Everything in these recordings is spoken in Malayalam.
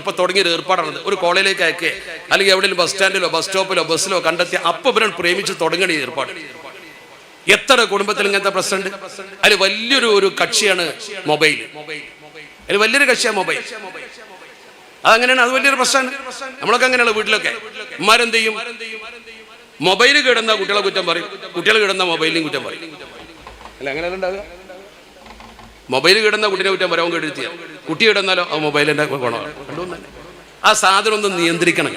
ഇപ്പൊ തുടങ്ങിയൊരു ഏർപ്പാടാണത്. ഒരു കോളേജിലേക്ക് അയക്കേ. അല്ലെങ്കിൽ എവിടെയെങ്കിലും ബസ് സ്റ്റാൻഡിലോ ബസ് സ്റ്റോപ്പിലോ ബസ്സിലോ കണ്ടെത്തി അപ്പൊ ഇവരൻ പ്രേമിച്ച് തുടങ്ങണ ഏർപ്പാട്. എത്ര കുടുംബത്തിൽ ഇങ്ങനത്തെ പ്രശ്നമുണ്ട്? അതിൽ വലിയൊരു ഒരു കക്ഷിയാണ് മൊബൈൽ. അതിൽ വലിയൊരു കക്ഷിയാണ് മൊബൈൽ. അതങ്ങനെയാണ് അത് വലിയൊരു പ്രശ്നമാണ്. നമ്മളൊക്കെ അങ്ങനെയുള്ള വീട്ടിലൊക്കെ. ഉമ്മാരെന്ത് ചെയ്യും? മൊബൈൽ കിടന്ന കുട്ടികളെ കുറ്റം പറയും. കുട്ടികൾ കിടന്ന മൊബൈലിനും കുറ്റം പറയും. അല്ല അങ്ങനെയല്ല ഉണ്ടാവുക മൊബൈൽ കിടന്ന കുട്ടിനെ കുറ്റം പറയാൻ കേട്ടിരുത്തിയ. കുട്ടി കിടന്നാലോ? ആ മൊബൈലിന്റെ ഗുണമാണ് ആ സാധനം ഒന്ന് നിയന്ത്രിക്കണം.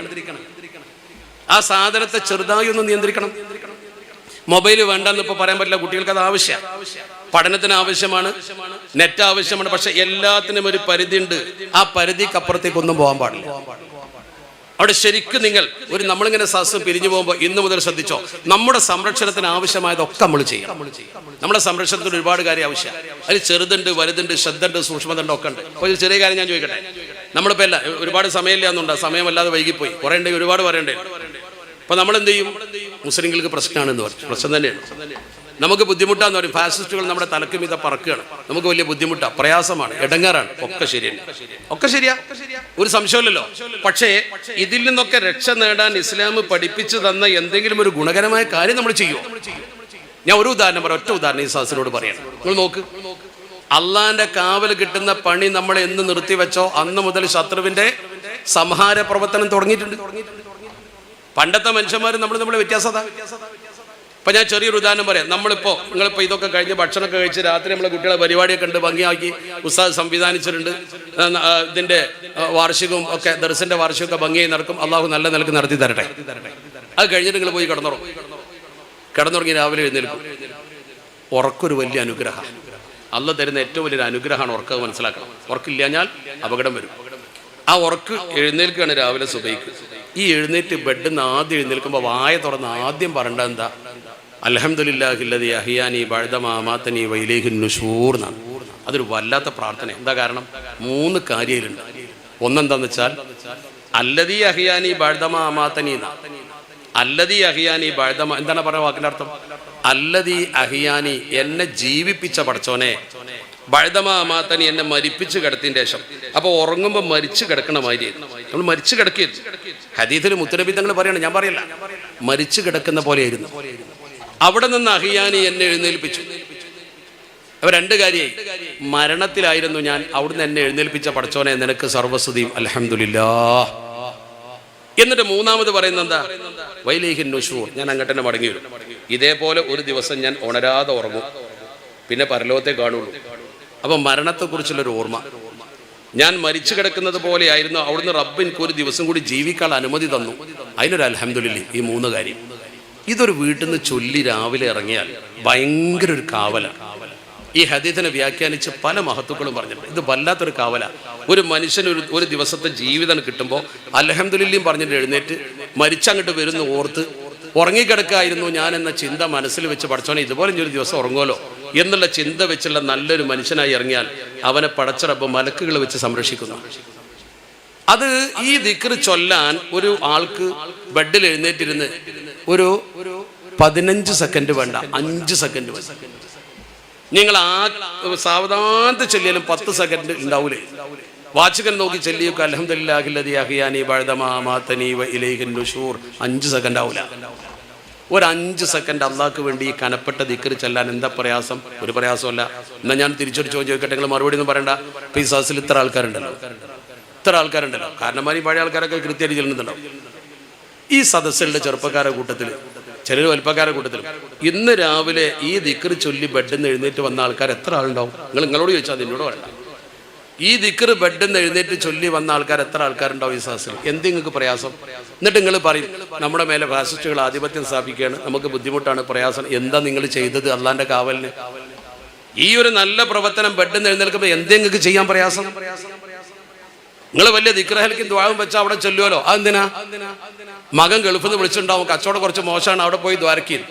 ആ സാധനത്തെ ചെറുതായി ഒന്ന് നിയന്ത്രിക്കണം. മൊബൈൽ വേണ്ടെന്ന് ഇപ്പൊ പറയാൻ പറ്റില്ല കുട്ടികൾക്ക് അത് ആവശ്യമാണ് പഠനത്തിന് ആവശ്യമാണ് നെറ്റ് ആവശ്യമാണ് പക്ഷെ എല്ലാത്തിനും ഒരു പരിധി ഉണ്ട് ആ പരിധിക്കപ്പുറത്തേക്ക് ഒന്നും പോകാൻ പാടില്ല. അവിടെ ശരിക്കും നിങ്ങൾ ഒരു നമ്മളിങ്ങനെ സസ്യം പിരിഞ്ഞു പോകുമ്പോൾ ഇന്ന് മുതൽ ശ്രദ്ധിച്ചോ നമ്മുടെ സംരക്ഷണത്തിന് ആവശ്യമായതൊക്കെ നമ്മൾ ചെയ്യാം നമ്മുടെ സംരക്ഷണത്തിന് ഒരുപാട് കാര്യം ആവശ്യമാണ് അതിൽ ചെറുതുണ്ട് വലുതുണ്ട് ശ്രദ്ധുണ്ട് സൂക്ഷ്മതുണ്ട് ഒക്കെ ഉണ്ട്. അപ്പോൾ ഒരു ചെറിയ കാര്യം ഞാൻ ചോദിക്കട്ടെ? നമ്മളിപ്പോൾ അല്ല ഒരുപാട് സമയമില്ല എന്നുണ്ട് സമയമല്ലാതെ വൈകിപ്പോയി. കുറേ ഒരുപാട് പറയണ്ടേ? അപ്പോൾ നമ്മൾ എന്ത് ചെയ്യും? മുസ്ലിങ്ങൾക്ക് പ്രശ്നമാണെന്ന് പറഞ്ഞു. പ്രശ്നം തന്നെയാണ്. നമുക്ക് ബുദ്ധിമുട്ടാന്ന് പറയും. ഫാസിസ്റ്റുകൾ നമ്മുടെ തലക്ക് മീത പറക്കുകയാണ്. നമുക്ക് വലിയ ബുദ്ധിമുട്ടാണ് പ്രയാസമാണ്. ഇടങ്ങാറാണ് ഒക്കെ ശരിയാണ് ഒക്കെ ശരിയാ? ഒരു സംശയമില്ലല്ലോ പക്ഷേ ഇതിൽ നിന്നൊക്കെ രക്ഷ നേടാൻ ഇസ്ലാം പഠിപ്പിച്ചു തന്ന എന്തെങ്കിലും ഒരു ഗുണകരമായ കാര്യം നമ്മൾ ചെയ്യുമോ ഞാൻ ഒരു ഉദാഹരണം പറയാം. ഒറ്റ ഉദാഹരണം ഈ സാസിനോട് പറയണം. നിങ്ങൾ നോക്ക്. അള്ളാന്റെ കാവൽ കിട്ടുന്ന പണി നമ്മൾ എന്ന് നിർത്തിവെച്ചോ അന്ന് മുതൽ ശത്രുവിന്റെ സംഹാര പ്രവർത്തനം തുടങ്ങിയിട്ടുണ്ട്. പണ്ടത്തെ മനുഷ്യന്മാർ നമ്മൾ നമ്മളെ വ്യത്യാസത ഇപ്പൊ ഞാൻ ചെറിയൊരു ഉദാഹരണം പറയാം. നമ്മളിപ്പോ നിങ്ങളിപ്പോ ഇതൊക്കെ കഴിഞ്ഞ് ഭക്ഷണമൊക്കെ കഴിച്ച് രാത്രി നമ്മളെ കുട്ടികളെ പരിപാടിയൊക്കെ ഉണ്ട് ഭംഗിയാക്കി ഉസ്താദ് സംവിധാനിച്ചിട്ടുണ്ട്. ഇതിന്റെ വാർഷികവും ഒക്കെ ദർശന്റെ വാർഷികമൊക്കെ ഭംഗിയായി നടക്കും. അള്ളാഹു നല്ല നിലയ്ക്ക് നടത്തി തരട്ടെ. അത് കഴിഞ്ഞിട്ട് നിങ്ങൾ പോയി കിടന്നുറങ്ങും. കിടന്നുറങ്ങി രാവിലെ എഴുന്നേൽക്കും. ഉറക്കൊരു വലിയ അനുഗ്രഹം. അല്ല തരുന്ന ഏറ്റവും വലിയൊരു അനുഗ്രഹമാണ് ഉറക്കം മനസ്സിലാക്കണം. ഉറക്കില്ലാഞ്ഞാൽ അപകടം വരും. ആ ഉറക്ക് എഴുന്നേൽക്കുകയാണ് രാവിലെ സുബൈക്ക് ഈ എഴുന്നേറ്റ് ബെഡിൽ നിന്ന് ആദ്യം എഴുന്നേൽക്കുമ്പോൾ വായ തുറന്ന് ആദ്യം പറയേണ്ടത് എന്താ? അലഹമുല്ലാഹില്ലതി അഹിയാനി ബഴുതമാമാത്തനി വൈലേഹിൻ നുഷൂർ എന്നാണ് അതൊരു വല്ലാത്ത പ്രാർത്ഥന. എന്താ കാരണം? മൂന്ന് കാര്യങ്ങളുണ്ട് ഒന്നെന്താന്ന് വെച്ചാൽ അല്ലതി അഹിയാനി എന്നാണ് അല്ലതി അഹിയാനി ബഴുതമ എന്താണ് പറയുക വാക്കിന്റെ അർത്ഥം? അല്ലതി അഹിയാനി എന്നെ ജീവിപ്പിച്ച പടച്ചോനെ ബഴുതമാമാത്തനി എന്നെ മരിപ്പിച്ച് കിടത്തിന് ശേഷം. അപ്പൊ ഉറങ്ങുമ്പോൾ മരിച്ചു കിടക്കണ മാതിരി നമ്മൾ മരിച്ചു കിടക്കിയത് ഹദീഥിൽ മുത്തനബി തങ്ങൾ പറയണം ഞാൻ പറയല്ല. മരിച്ചു കിടക്കുന്ന പോലെയായിരുന്നു അവിടെ നിന്ന് അഹിയാനി എന്നെ എഴുന്നേൽപ്പിച്ചു. അവ രണ്ട് കാര്യമായി. മരണത്തിലായിരുന്നു ഞാൻ അവിടുന്ന് എന്നെ എഴുന്നേൽപ്പിച്ച പടച്ചോനെ നിനക്ക് സർവസ്തുതിയും അലഹമില്ലാ എന്നിട്ട് മൂന്നാമത് പറയുന്നത് എന്താ? വൈലേഹിൻ നുഷൂർ. ഞാൻ അങ്ങോട്ട് മടങ്ങി വരും. ഇതേപോലെ ഒരു ദിവസം ഞാൻ ഉണരാതെ ഉറങ്ങും. പിന്നെ പരലോകത്തെ കാണുള്ളൂ. അപ്പൊ മരണത്തെക്കുറിച്ചുള്ളൊരു ഓർമ്മ. ഞാൻ മരിച്ചു കിടക്കുന്നത് പോലെയായിരുന്നു അവിടുന്ന് റബ്ബ് എനിക്ക് ഒരു ദിവസം കൂടി ജീവിക്കാൻ അനുമതി തന്നു. അതിനൊരു അലഹമില്ല ഈ മൂന്ന് കാര്യം. ഇതൊരു വീട്ടിൽ നിന്ന് ചൊല്ലി രാവിലെ ഇറങ്ങിയാൽ ഭയങ്കര ഒരു കാവലാണ് ഈ ഹദീത്തിനെ വ്യാഖ്യാനിച്ച് പല മഹത്വക്കളും പറഞ്ഞിട്ടുണ്ട്. ഇത് വല്ലാത്തൊരു കാവല. ഒരു മനുഷ്യന് ഒരു ഒരു ദിവസത്തെ ജീവിതം കിട്ടുമ്പോൾ അലഹമ്മദില്ലയും പറഞ്ഞിട്ട് എഴുന്നേറ്റ് മരിച്ചങ്ങോട്ട് വരുന്ന ഓർത്ത് ഉറങ്ങിക്കിടക്കായിരുന്നു ഞാൻ എന്ന ചിന്ത മനസ്സിൽ വെച്ച് പഠിച്ചോനെ ഇതുപോലെ ഒരു ദിവസം ഉറങ്ങുമല്ലോ എന്നുള്ള ചിന്ത വെച്ചുള്ള നല്ലൊരു മനുഷ്യനായി ഇറങ്ങിയാൽ അവനെ പടച്ചറപ്പ് മലക്കുകൾ വെച്ച് സംരക്ഷിക്കുന്നു. അത് ഈ ദിക്ർ ചൊല്ലാൻ ഒരു ആൾക്ക് ബെഡിൽ എഴുന്നേറ്റിരുന്ന് ഒരു പതിനഞ്ച് സെക്കൻഡ് വേണ്ട അഞ്ച് സെക്കൻഡ് മതി നിങ്ങൾ ആ സാവധാനത്ത് ചെല്ലിയാലും പത്ത് സെക്കൻഡ് ഉണ്ടാവൂലേ? വാച്ചകൻ നോക്കി ചെല്ലിയൊക്കെ അലഹദില്ലാഹില്ലതി അഹിയാനി അഞ്ച് സെക്കൻഡ് ആവൂല. ഒരു അഞ്ച് സെക്കൻഡ് അള്ളാഹ്ക്ക് വേണ്ടി ഈ കനപ്പെട്ട ദിക്കറി ചെല്ലാൻ എന്താ പ്രയാസം? ഒരു പ്രയാസമല്ല എന്നാൽ ഞാൻ തിരിച്ചൊരു ചോദ്യം ചോദിക്കട്ടെ? നിങ്ങൾ മറുപടി ഒന്നും പറയണ്ട. പിസാസിൽ ഇത്ര ആൾക്കാരുണ്ടല്ലോ. ഇത്ര ആൾക്കാരുണ്ടല്ലോ. കാരണം പഴയ ആൾക്കാരൊക്കെ കൃത്യമായിട്ട് ചെല്ലുന്നുണ്ടാവും ഈ സദസ്സുകളുടെ ചെറുപ്പക്കാരുടെ കൂട്ടത്തിൽ ചിലർ വലുപ്പക്കാരുടെ കൂട്ടത്തിൽ ഇന്ന് രാവിലെ ഈ ദിക്കർ ചൊല്ലി ബെഡിൽ നിന്ന് എഴുന്നേറ്റ് വന്ന ആൾക്കാർ എത്ര ആളുണ്ടാവും? നിങ്ങൾ നിങ്ങളോട് ചോദിച്ചാൽ നിന്നോട് വേണ്ട ഈ ദിക്കർ ബെഡിൽ നിന്ന് എഴുന്നേറ്റ് ചൊല്ലി വന്ന ആൾക്കാർ എത്ര ആൾക്കാരുണ്ടാവും ഈ സദസ്സിൽ എന്ത് നിങ്ങൾക്ക് പ്രയാസം? എന്നിട്ട് നിങ്ങൾ പറയും നമ്മുടെ മേലെ ഫാസിസ്റ്റുകൾ ആധിപത്യം സ്ഥാപിക്കുകയാണ്. നമുക്ക് ബുദ്ധിമുട്ടാണ് പ്രയാസം. എന്താ നിങ്ങൾ ചെയ്തത് അള്ളാന്റെ കാവലിന്? ഈ ഒരു നല്ല പ്രവർത്തനം ബെഡിൽ നിന്ന് എഴുന്നേൽക്കുമ്പോൾ എന്ത് നിങ്ങൾക്ക് ചെയ്യാൻ പ്രയാസം? നിങ്ങൾ വലിയ ദിക്രഹലിക്കും ദ്വാരം വെച്ചാൽ അവിടെ ചൊല്ലുവല്ലോ. അതെന്തിനാ? മകൻ ഗൾഫിൽ നിന്ന് വിളിച്ചിട്ടുണ്ടാവും. കച്ചവടം കുറച്ച് മോശമാണ്. അവിടെ പോയി ദ്വാരക്കി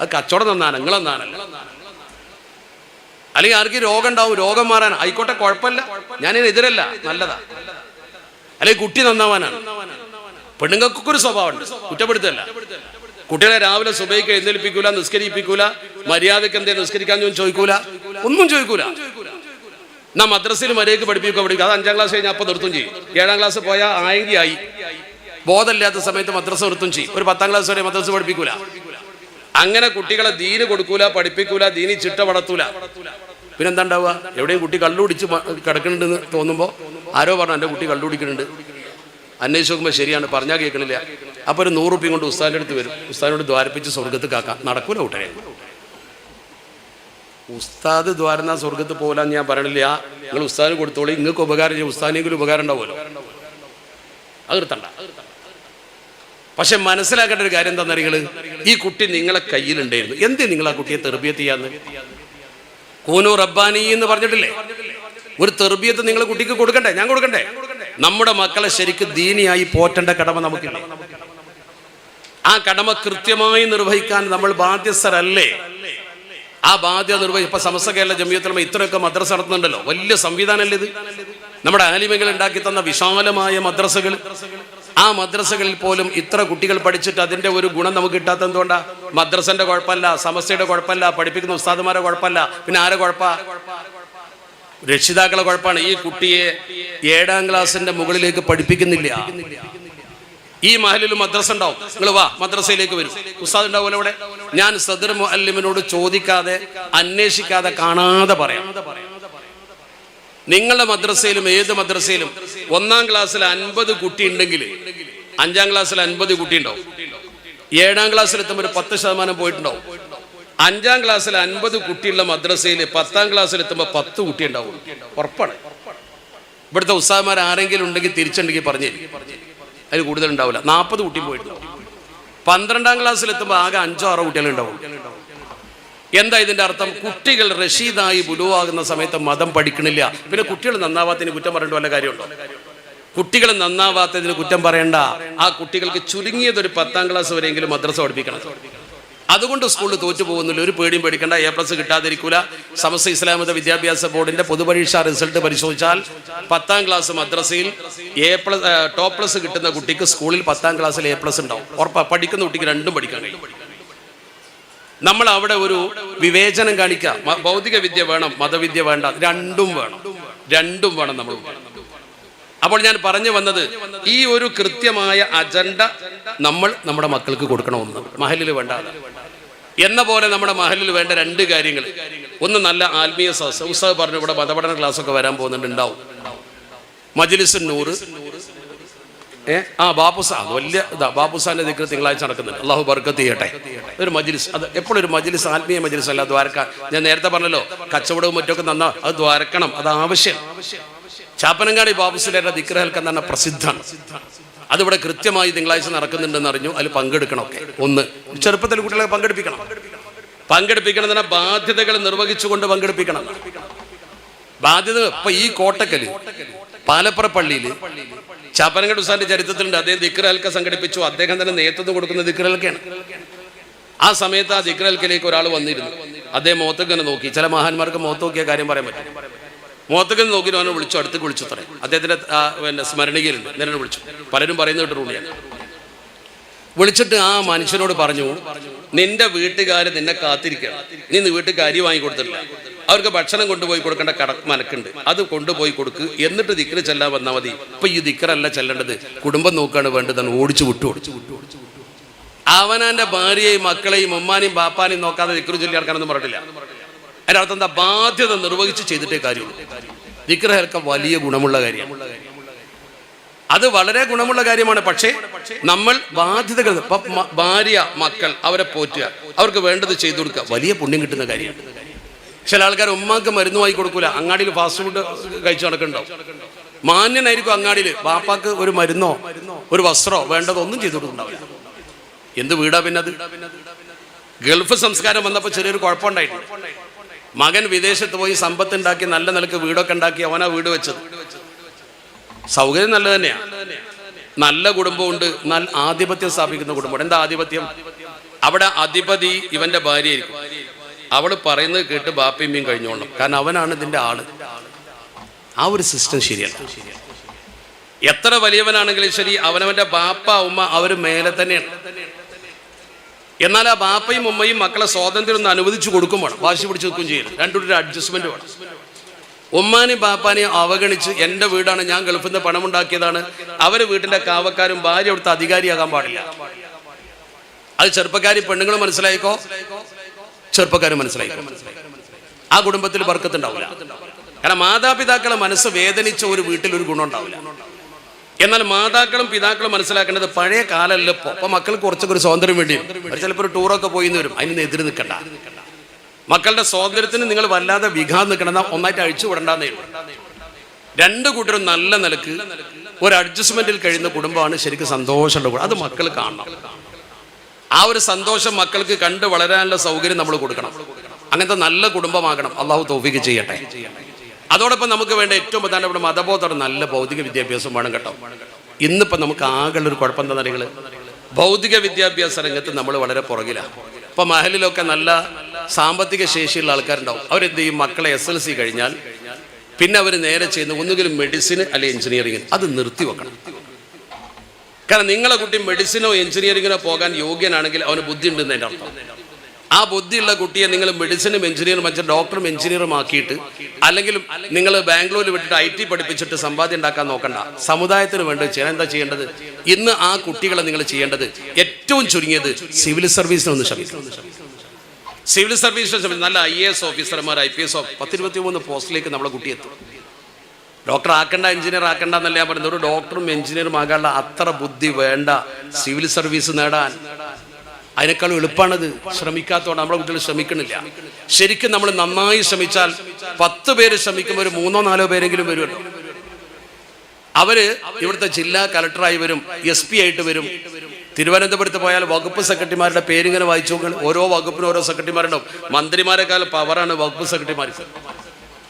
അത് കച്ചവടം നന്നാണ് നിങ്ങൾ നന്നാണല്ല അല്ലെങ്കിൽ ആർക്ക് രോഗം ഉണ്ടാവും. രോഗം മാറാൻ. ആയിക്കോട്ടെ കുഴപ്പമില്ല. ഞാനിതിന് എതിരല്ല. നല്ലതാ. അല്ലെങ്കിൽ കുട്ടി നന്നാവാനാണ്. പെണ്ണുങ്ങൾക്കൊക്കെ ഒരു സ്വഭാവമുണ്ട്. കുറ്റപ്പെടുത്തല്ല. കുട്ടികളെ രാവിലെ സുബൈക്ക് എഴുന്നേൽപ്പിക്കൂല നിസ്കരിപ്പിക്കൂല മര്യാദയ്ക്ക് എന്തേ നിസ്കരിക്കാൻ ചോദിക്കൂല. ഒന്നും ചോദിക്കൂല. എന്നാ മദ്രസയിൽ മര്യാദയ്ക്ക് പഠിപ്പിക്കുക പഠിക്കുക അത് അഞ്ചാം ക്ലാസ് കഴിഞ്ഞാൽ അപ്പം നിർത്തും ചെയ്യും. ഏഴാം ക്ലാസ് പോയാൽ ആയെങ്കിൽ ആയി ബോധമില്ലാത്ത സമയത്ത് മദ്രസ നിർത്തും ചെയ്യും. ഒരു പത്താം ക്ലാസ് വരെ മദ്രസ പഠിപ്പിക്കൂല. അങ്ങനെ കുട്ടികളെ ദീന് കൊടുക്കൂല പഠിപ്പിക്കൂല ദീനി ചിട്ട വളർത്തൂല. പിന്നെന്താ ഉണ്ടാവുക എവിടെയും കുട്ടി കള്ളുപിടിച്ച് മ- കിടക്കുന്നുണ്ടെന്ന് തോന്നുമ്പോൾ ആരോ പറഞ്ഞു എന്റെ കുട്ടി കള്ളുപിടിക്കുന്നുണ്ട് അന്വേഷിച്ച് നോക്കുമ്പോൾ ശരിയാണ് പറഞ്ഞാൽ കേൾക്കണില്ല. അപ്പോൾ ഒരു നൂറ് റുപ്യം കൊണ്ട് ഉസ്താദിന്റെ അടുത്ത് വരും. ഉസ്താദിനോട് ദ്വാരപ്പിച്ച് സ്വർഗത്ത് കാക്കാം. നടക്കൂല കൂട്ടരെ ഉസ്താദ് ദ്വാരം സ്വർഗത്ത് പോലാന്ന് ഞാൻ പറയണില്ല. നിങ്ങൾ ഉസ്താദിന് കൊടുത്തോളി. നിങ്ങൾക്ക് ഉപകാരം ചെയ്യും ഉസ്താദിനെങ്കിലും ഉപകാരം ഉണ്ടാവുമല്ലോ. അത് നിർത്തണ്ട. പക്ഷെ മനസ്സിലാക്കേണ്ട ഒരു കാര്യം എന്താ നിങ്ങൾ ഈ കുട്ടി നിങ്ങളെ കയ്യിലുണ്ടായിരുന്നു. എന്ത് നിങ്ങൾ ആ കുട്ടിയെ തെർബിയത്ത് ചെയ്യാന്ന്? കൂനു റബ്ബാനി എന്ന് പറഞ്ഞിട്ടില്ലേ? ഒരു തെർബിയത്ത് നിങ്ങൾ കുട്ടിക്ക് കൊടുക്കണ്ടേ? ഞാൻ കൊടുക്കണ്ടേ? നമ്മുടെ മക്കളെ ശരിക്ക് ദീനിയായി പോറ്റേണ്ട കടമ നമുക്കില്ല? ആ കടമ കൃത്യമായി നിർവഹിക്കാൻ നമ്മൾ ബാധ്യസ്ഥരല്ലേ? ആ ബാധ്യത നിർവഹിച്ച ഇപ്പൊ സമസ്ത കേരള ജമിയത്തിലുമ ഇത്രയൊക്കെ മദ്രസ നടത്തുന്നുണ്ടല്ലോ. വലിയ സംവിധാനമല്ലേ ഇത്? നമ്മുടെ ആലിമകൾ ഉണ്ടാക്കി തന്ന വിശാലമായ മദ്രസകൾ ആ മദ്രസകളിൽ പോലും ഇത്ര കുട്ടികൾ പഠിച്ചിട്ട് അതിന്റെ ഒരു ഗുണം നമുക്ക് കിട്ടാത്ത എന്തുകൊണ്ടാ? മദ്രസന്റെ കുഴപ്പമല്ല സമസ്തയുടെ കുഴപ്പമല്ല പഠിപ്പിക്കുന്ന ഉസ്താദുമാരെ കുഴപ്പമല്ല. പിന്നെ ആരെ കുഴപ്പ? രക്ഷിതാക്കളെ കുഴപ്പമാണ് ഈ കുട്ടിയെ ഏഴാം ക്ലാസിന്റെ മുകളിലേക്ക് പഠിപ്പിക്കുന്നില്ല. ഈ മഹലിൽ മദ്രസ ഉണ്ടാവും. നിങ്ങൾ വാ മദ്രസയിലേക്ക് വരും. ഉസ്താദ് ഉണ്ടാവുമല്ലോ ഇവിടെ ഞാൻ സദർ മുഅല്ലിമിനോട് ചോദിക്കാതെ അന്വേഷിക്കാതെ കാണാതെ പറയാം. നിങ്ങളുടെ മദ്രസയിലും ഏത് മദ്രസയിലും ഒന്നാം ക്ലാസ്സിൽ അൻപത് കുട്ടി ഉണ്ടെങ്കിൽ അഞ്ചാം ക്ലാസ്സിൽ അൻപത് കുട്ടി ഉണ്ടാവും ഏഴാം ക്ലാസ്സിൽ എത്തുമ്പോൾ ഒരു പത്ത് ശതമാനം പോയിട്ടുണ്ടാവും. അഞ്ചാം ക്ലാസ്സിൽ അൻപത് കുട്ടിയുള്ള മദ്രസയിൽ പത്താം ക്ലാസ്സിൽ എത്തുമ്പോൾ പത്ത് കുട്ടി ഉണ്ടാവും ഉറപ്പാണ്. ഇവിടുത്തെ ഉത്സാഹമാർ ആരെങ്കിലും ഉണ്ടെങ്കിൽ തിരിച്ചുണ്ടെങ്കിൽ പറഞ്ഞു അതിൽ കൂടുതൽ ഉണ്ടാവില്ല നാൽപ്പത് കുട്ടി പോയിട്ടുണ്ടാവും. പന്ത്രണ്ടാം ക്ലാസ്സിൽ എത്തുമ്പോൾ ആകെ അഞ്ചോ ആറോ കുട്ടികളുണ്ടാവും. എന്താ ഇതിന്റെ അർത്ഥം? കുട്ടികൾ റഷീദായി ബുലുവാകുന്ന സമയത്ത് മതം പഠിക്കണില്ല. പിന്നെ കുട്ടികൾ നന്നാവാത്തതിന് കുറ്റം പറയേണ്ട വല്ല കാര്യമുണ്ടോ? കുട്ടികൾ നന്നാവാത്തതിന് കുറ്റം പറയണ്ട. ആ കുട്ടികൾക്ക് ചുരുങ്ങിയത് ഒരു പത്താം ക്ലാസ് വരെയെങ്കിലും മദ്രസ പഠിപ്പിക്കണം. അതുകൊണ്ട് സ്കൂളിൽ തോറ്റു പോകുന്നില്ല. ഒരു പേടിയും പേടിക്കണ്ട. A plus കിട്ടാതിരിക്കൂല. സമസ്ത ഇസ്ലാമത വിദ്യാഭ്യാസ ബോർഡിന്റെ പൊതുപരീക്ഷാ റിസൾട്ട് പരിശോധിച്ചാൽ പത്താം ക്ലാസ് മദ്രസയിൽ എ പ്ലസ് ടോപ്പ് പ്ലസ് കിട്ടുന്ന കുട്ടിക്ക് സ്കൂളിൽ പത്താം ക്ലാസ്സിൽ എ പ്ലസ് ഉണ്ടാവും. ഉറപ്പാ പഠിക്കുന്ന കുട്ടിക്ക് രണ്ടും പഠിക്കാൻ കഴിയും. നമ്മൾ അവിടെ ഒരു വിവേചനം കാണിക്കുക ഭൗതിക വിദ്യ വേണം മതവിദ്യ വേണ്ട രണ്ടും വേണം. രണ്ടും വേണം നമ്മൾ അപ്പോൾ ഞാൻ പറഞ്ഞു വന്നത് ഈ ഒരു കൃത്യമായ അജണ്ട നമ്മൾ നമ്മുടെ മക്കൾക്ക് കൊടുക്കണമെന്ന് മഹലിൽ വേണ്ട. എന്ന പോലെ നമ്മുടെ മഹലിൽ വേണ്ട രണ്ട് കാര്യങ്ങൾ. ഒന്ന് നല്ല ആത്മീയ ഉത്സവം പറഞ്ഞു ഇവിടെ മതപഠന ക്ലാസ് ഒക്കെ വരാൻ പോകുന്നുണ്ട് ഉണ്ടാവും. മജിലിസ് നൂറ്. ഏ? ആ ബാപ്പുസ. അത് വലിയ ഇതാ ബാപ്പുസാന്റെ ദിക്കർ തിങ്കളാഴ്ച നടക്കുന്നുണ്ട്. അള്ളാഹു ബർക്കത്ത് ചെയ്യട്ടെ. ഒരു മജ്ലിസ്. അത് എപ്പോഴും ഒരു മജ്ലിസ് ആത്മീയ മജ്ലിസ് അല്ല ദ്വാരക്ക. ഞാൻ നേരത്തെ പറഞ്ഞല്ലോ കച്ചവടവും മറ്റൊക്കെ നന്നാ അത് ദ്വാരക്കണം. അത് ആവശ്യം. ചാപ്പനങ്ങാടി ബാബുസുലേരുടെ ദിക്ര ഹൽക്കം തന്നെ പ്രസിദ്ധമാണ്. അതിവിടെ കൃത്യമായി തിങ്കളാഴ്ച നടക്കുന്നുണ്ടെന്ന് അറിഞ്ഞു. അതിൽ പങ്കെടുക്കണമൊക്കെ ഒന്ന് ചെറുപ്പത്തിൽ കുട്ടികളെ പങ്കെടുപ്പിക്കണം. പങ്കെടുപ്പിക്കണം തന്നെ ബാധ്യതകൾ നിർവഹിച്ചുകൊണ്ട് പങ്കെടുപ്പിക്കണം ബാധ്യത ഇപ്പൊ ഈ കോട്ടക്കൽ പാലപ്പുറ പള്ളിയിൽ ചാപ്പനങ്ങാട് ഉസാന്റെ ചരിത്രത്തിലുണ്ട്. അദ്ദേഹം ദിക്രൽക്ക സംഘടിപ്പിച്ചു. അദ്ദേഹം തന്നെ നേതൃത്വം കൊടുക്കുന്ന ദിക്രൽക്കയാണ് ആ സമയത്ത് ആ ദിക്രൽക്കയിലേക്ക് ഒരാൾ വന്നിരുന്നു. അദ്ദേഹം മോത്തക്കനെ നോക്കി. ചില മഹാന്മാർക്ക് മോത്ത് നോക്കിയ കാര്യം പറയാൻ പറ്റും മോത്തക്കൻ നോക്കി അവനെ വിളിച്ചു അടുത്ത് വിളിച്ചു അത്രേ അദ്ദേഹത്തിന്റെ പിന്നെ നേരെ വിളിച്ചു. പലരും പറയുന്ന കേട്ടിട്ടുണ്ട് വിളിച്ചിട്ട് ആ മനുഷ്യനോട് പറഞ്ഞു നിന്റെ വീട്ടുകാർ നിന്നെ കാത്തിരിക്കണം. നീ വീട്ടിൽ അരി വാങ്ങി കൊടുത്തില്ല അവർക്ക് ഭക്ഷണം കൊണ്ടുപോയി കൊടുക്കേണ്ട കട മനക്കുണ്ട് അത് കൊണ്ടുപോയി കൊടുക്ക്. എന്നിട്ട് ദിക്കറ് ചെല്ലാൻ വന്നാൽ മതി. ഇപ്പൊ ഈ ദിക്കറല്ല ചെല്ലേണ്ടത്. കുടുംബം നോക്കാണ് വേണ്ടത് ഓടിച്ചു വിട്ടു ഓടിച്ചു വിട്ടു അവനാന്റെ ഭാര്യയെയും മക്കളെയും ഉമ്മാനെയും ബാപ്പാനെയും നോക്കാതെ ദിക്കറ് ചൊല്ലി നടക്കാനൊന്നും പറഞ്ഞിട്ടില്ല. അതിന്റെ അർത്ഥം എന്താ ബാധ്യത നിർവഹിച്ച് ചെയ്തിട്ടേ കാര്യമുള്ളൂ. ദിക്കറൊക്കെ വലിയ ഗുണമുള്ള കാര്യമാണ്. അത് വളരെ ഗുണമുള്ള കാര്യമാണ്. പക്ഷേ നമ്മൾ ബാധ്യതകൾ ഭാര്യ മക്കൾ അവരെ പോറ്റുക. അവർക്ക് വേണ്ടത് ചെയ്തു കൊടുക്കുക. വലിയ പുണ്യം കിട്ടുന്ന കാര്യമാണ്. ചില ആൾക്കാർ ഉമ്മാക്ക് മരുന്ന് വാങ്ങി കൊടുക്കൂല. അങ്ങാടിയിൽ ഫാസ്റ്റ് ഫുഡ് കഴിച്ചു നടക്കുന്നുണ്ടാവും മാന്യനായിരിക്കും അങ്ങാടിയിൽ. ബാപ്പാക്ക് ഒരു മരുന്നോ ഒരു വസ്ത്രമോ വേണ്ടതൊന്നും ചെയ്തു കൊടുക്കുന്നുണ്ടാവില്ല എന്ത് വീടാ പിന്നെ അത്? ഗൾഫ് സംസ്കാരം വന്നപ്പോൾ ചെറിയൊരു കുഴപ്പമുണ്ടായിട്ടുണ്ട്. മകൻ വിദേശത്ത് പോയി സമ്പത്ത് ഉണ്ടാക്കി നല്ല നിലയ്ക്ക് വീടൊക്കെ ഉണ്ടാക്കി അവനാ വീട് വെച്ചത്. സൗകര്യം നല്ല തന്നെയാണ് നല്ല കുടുംബമുണ്ട്. നല്ല ആധിപത്യം സ്ഥാപിക്കുന്ന കുടുംബമുണ്ട്. എന്താ ആധിപത്യം? അവിടെ അധിപതി ഇവന്റെ ഭാര്യയായിരിക്കും. അവൾ പറയുന്നത് കേട്ട് ബാപ്പയും ബാപ്പിയമ്മയും കഴിഞ്ഞോളണം. കാരണം അവനാണ് ഇതിന്റെ ആൾ. ആ ഒരു സിസ്റ്റം ശരിയല്ല. എത്ര വലിയവനാണെങ്കിലും ശരി അവനവന്റെ ബാപ്പ ഉമ്മ അവർ മേലെ തന്നെയാണ്. എന്നാൽ ആ ബാപ്പയും ഉമ്മയും മക്കളെ സ്വാതന്ത്ര്യം ഒന്ന് അനുവദിച്ചു കൊടുക്കും വേണം. വാശി പിടിച്ച് നിൽക്കുകയും ചെയ്യരുത്. രണ്ടു അഡ്ജസ്റ്റ്മെന്റ് വേണം. ഉമ്മാനെയും പാപ്പാനെയും അവഗണിച്ച് എന്റെ വീടാണ് ഞാൻ ഗൾഫിൽ നിന്ന് പണമുണ്ടാക്കിയതാണ്. അവർ വീട്ടിലെ കാവക്കാരും ഭാര്യ അവിടുത്തെ അധികാരിയാകാൻ പാടില്ല. അത് ചെറുപ്പക്കാരി പെണ്ണുങ്ങൾ മനസ്സിലായിക്കോ? ചെറുപ്പക്കാർ മനസ്സിലായിക്കോ? ആ കുടുംബത്തിൽ വർക്കത്തുണ്ടാവില്ല കാരണം മാതാപിതാക്കളെ മനസ്സ് വേദനിച്ച ഒരു വീട്ടിൽ ഒരു ഗുണമുണ്ടാവില്ല എന്നാൽ മാതാക്കളും പിതാക്കളും മനസ്സിലാക്കേണ്ടത് പഴയ കാലമല്ല ഇപ്പൊ അപ്പൊ മക്കൾക്ക് കുറച്ചൊക്കെ ഒരു സ്വാതന്ത്ര്യം വേണ്ടി. ചിലപ്പോൾ ഒരു ടൂറൊക്കെ പോയി എന്ന് വരും. അതിന് എതിര് നിൽക്കണ്ട. മക്കളുടെ സ്വാതന്ത്ര്യത്തിന് നിങ്ങൾ വല്ലാതെ വിഘാതം നിൽക്കണം ഒന്നായിട്ട് അഴിച്ചു വിടണ്ടെന്നേ രണ്ട് കൂട്ടരും നല്ല നിലയ്ക്ക് ഒരു അഡ്ജസ്റ്റ്മെന്റിൽ കഴിയുന്ന കുടുംബമാണ് ശരിക്കും സന്തോഷമുള്ള കുടുംബം. അത് മക്കൾ കാണണം. ആ ഒരു സന്തോഷം മക്കൾക്ക് കണ്ട് വളരാനുള്ള സൗകര്യം നമ്മൾ കൊടുക്കണം. അങ്ങനത്തെ നല്ല കുടുംബമാകണം. അള്ളാഹു തോഫിക്ക് ചെയ്യട്ടെ. അതോടൊപ്പം നമുക്ക് വേണ്ട ഏറ്റവും പ്രധാനപ്പെട്ട മതബോധം നല്ല ഭൗതിക വിദ്യാഭ്യാസം വേണം കേട്ടോ. ഇന്നിപ്പോൾ നമുക്ക് ആകെയുള്ള ഒരു കുഴപ്പം എന്താ നിങ്ങൾ ഭൗതിക വിദ്യാഭ്യാസ രംഗത്ത് നമ്മൾ വളരെ പുറകിലാണ് ഇപ്പൊ മഹലിലൊക്കെ നല്ല സാമ്പത്തിക ശേഷിയുള്ള ആൾക്കാരുണ്ടാവും. അവരെന്ത് ചെയ്യും? മക്കളെ എസ് എൽ സി കഴിഞ്ഞാൽ പിന്നെ അവർ നേരെ ചെയ്യുന്ന ഒന്നുകിലും മെഡിസിന് അല്ലെ എഞ്ചിനീയറിംഗ് അത് നിർത്തി വെക്കണം. കാരണം നിങ്ങളെ കുട്ടി മെഡിസിനോ എഞ്ചിനീയറിങ്ങിനോ പോകാൻ യോഗ്യനാണെങ്കിൽ അവന് ബുദ്ധി ഉണ്ടെന്ന് അർത്ഥം. ആ ബുദ്ധിയുള്ള കുട്ടിയെ നിങ്ങൾ മെഡിസിനും എഞ്ചിനീയറും വെച്ച ഡോക്ടറും എഞ്ചിനീയറും ആക്കിയിട്ട് അല്ലെങ്കിൽ നിങ്ങൾ ബാംഗ്ലൂരിൽ വിട്ടിട്ട് ഐ ടി പഠിപ്പിച്ചിട്ട് സമ്പാദ്യം ഉണ്ടാക്കാൻ നോക്കണ്ട. സമുദായത്തിന് വേണ്ടി ചെയ്യാൻ എന്താ ചെയ്യേണ്ടത്? ഇന്ന് ആ കുട്ടികളെ നിങ്ങൾ ചെയ്യേണ്ടത് ഏറ്റവും ചുരുങ്ങിയത് സിവിൽ സർവീസിന് ഒന്ന് ശ്രമിക്കണം. സിവിൽ സർവീസിന് നല്ല ഐ എ എസ് ഓഫീസർമാർ ഐ പി എസ് പത്തിരുപത്തി മൂന്ന് പോസ്റ്റിലേക്ക് നമ്മളെ കുട്ടിയെത്തും ഡോക്ടർ ആക്കണ്ട എഞ്ചിനീയർ ആക്കണ്ട എന്നല്ല ഞാൻ പറയുന്നത് ഒരു ഡോക്ടറും എഞ്ചിനീയറും ആകാനുള്ള അത്ര ബുദ്ധി വേണ്ട സിവിൽ സർവീസ് നേടാൻ. അതിനേക്കാളും എളുപ്പമാണത് ശ്രമിക്കാത്തതുകൊണ്ട് നമ്മുടെ കുട്ടികൾ ശ്രമിക്കണില്ല. ശരിക്കും നമ്മൾ നന്നായി ശ്രമിച്ചാൽ പത്ത് പേര് ശ്രമിക്കുമ്പോൾ ഒരു മൂന്നോ നാലോ പേരെങ്കിലും വരുമല്ലോ അവർ ഇവിടുത്തെ ജില്ലാ കലക്ടറായി വരും എസ് പി ആയിട്ട് വരും. തിരുവനന്തപുരത്ത് പോയാൽ വകുപ്പ് സെക്രട്ടറിമാരുടെ പേരിങ്ങനെ വായിച്ചു നോക്കണം ഓരോ വകുപ്പിനും ഓരോ സെക്രട്ടറിമാരുണ്ടാവും. മന്ത്രിമാരെക്കാൾ പവറാണ് വകുപ്പ് സെക്രട്ടറിമാർക്ക്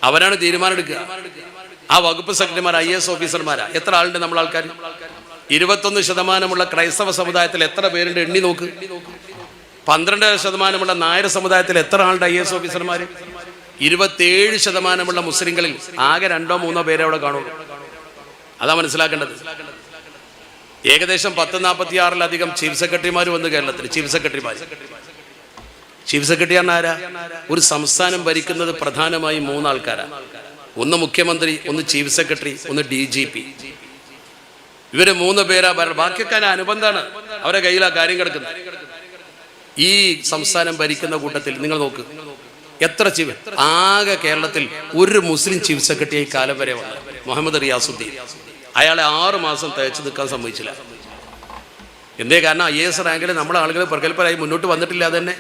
അവരാണ് തീരുമാനം എടുക്കുക. ആ വകുപ്പ് സെക്രട്ടറിമാർ ഐ എസ് ഓഫീസർമാരാ. എത്ര ആളുണ്ട് നമ്മൾ ആൾക്കാർ ഇരുപത്തൊന്ന് ശതമാനമുള്ള ക്രൈസ്തവ സമുദായത്തിൽ എത്ര പേരുണ്ട് എണ്ണി നോക്ക്. പന്ത്രണ്ട് ശതമാനമുള്ള നായർ സമുദായത്തിൽ എത്ര ആളുണ്ട് ഐ എസ് ഓഫീസർമാർ ഇരുപത്തേഴ് ശതമാനമുള്ള മുസ്ലിങ്ങളിൽ ആകെ രണ്ടോ മൂന്നോ പേരെ അവിടെ കാണുള്ളൂ. അതാ മനസ്സിലാക്കേണ്ടത്. ഏകദേശം പത്ത് നാൽപ്പത്തി ആറിലധികം ചീഫ് സെക്രട്ടറിമാർ വന്നു കേരളത്തിൽ. ചീഫ് സെക്രട്ടറിമാർ ചീഫ് സെക്രട്ടറി ആരാ? ഒരു സംസ്ഥാനം ഭരിക്കുന്നത് പ്രധാനമായും മൂന്നാൾക്കാരാണ് ഒന്ന് മുഖ്യമന്ത്രി ഒന്ന് ചീഫ് സെക്രട്ടറി ഒന്ന് ഡി ജി പി. ഇവർ മൂന്ന് പേരാ ഭരണം ബാക്കിയൊക്കെ അനുബന്ധമാണ് അവരെ കയ്യിലാ കാര്യം കിടക്കുന്നത്. ഈ സംസ്ഥാനം ഭരിക്കുന്ന കൂട്ടത്തിൽ നിങ്ങൾ നോക്ക്. എത്ര ചീഫ് ആകെ കേരളത്തിൽ ഒരു മുസ്ലിം ചീഫ് സെക്രട്ടറി ഈ കാലം വരെ വന്നു. മുഹമ്മദ് റിയാസുദ്ദീൻ. അയാളെ ആറു മാസം തയ്ച്ചു നിൽക്കാൻ സമ്മതിച്ചില്ല. എന്തേ കാരണം? ഐ എസ് റാങ്കിൽ നമ്മുടെ ആളുകൾ പ്രഗത്ഭരായി മുന്നോട്ട് വന്നിട്ടില്ല തന്നെ